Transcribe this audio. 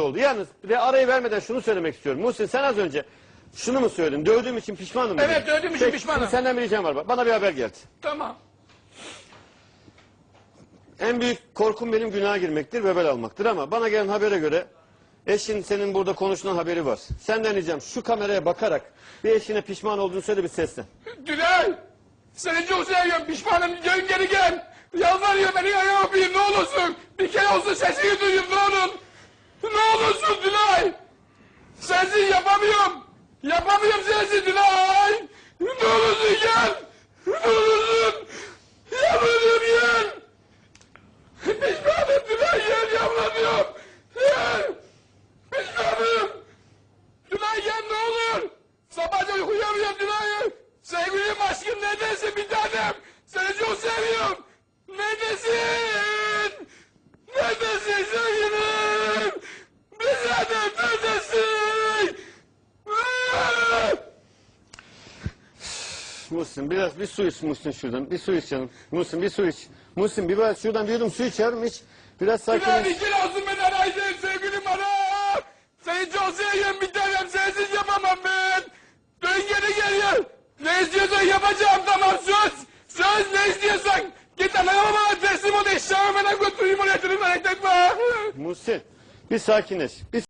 oldu. Yalnız bir de arayı vermeden şunu söylemek istiyorum. Muhsin sen az önce şunu mu söyledin? Dövdüğüm için pişmanım dedin. Evet, dövdüğüm için Peki, pişmanım. şimdi senden bir ricam var. Bana bir haber geldi. Tamam. En büyük korkum benim günaha girmektir, bebel almaktır ama bana gelen habere göre eşin senin burada konuşulan haberi var. Senden ricam şu kameraya bakarak bir eşine pişman olduğunu söyle bir seslen. Dünay. Seni çok seviyorum. Pişmanım. Dön geri gel. Yalvarıyor beni ayağa öpeyim ne olursun. Bir kere olsun sesini duyayım ne olur. Ne olursun Dünay. Sensiz yapamıyorum. Yapamıyorum sensiz Dünay. Ne olursun gel. Ne olursun. Yalvarıyorum gel. Pişmanım Dünay gel yalvarıyorum. Gel. Pişmanım. Tülay gel ne olur. Sabahca uyuyamıyorum Tülay. Sevgilim aşkım neredesin bir tanem? Seni çok seviyorum. Neredesin? Neredesin sevgilim? Bir tanem neredesin? Ah! Muhsin biraz bir su iç Muhsin şuradan. Bir su iç canım. Muhsin bir su iç. Muhsin bir biraz şuradan bir yudum su iç yavrum iç. Biraz Tülay sakinleş. bir kere olsun beni araydın sevgilim bana. Seni çok seviyorum bir tanem sensiz yapamam ben. Dön geri gel ya. Ne istiyorsan yapacağım tamam söz. Söz ne istiyorsan. Git anama bana teslim ol eşyamı bana götüreyim oraya hareket etme. Muhsin bir sakinleş. Bir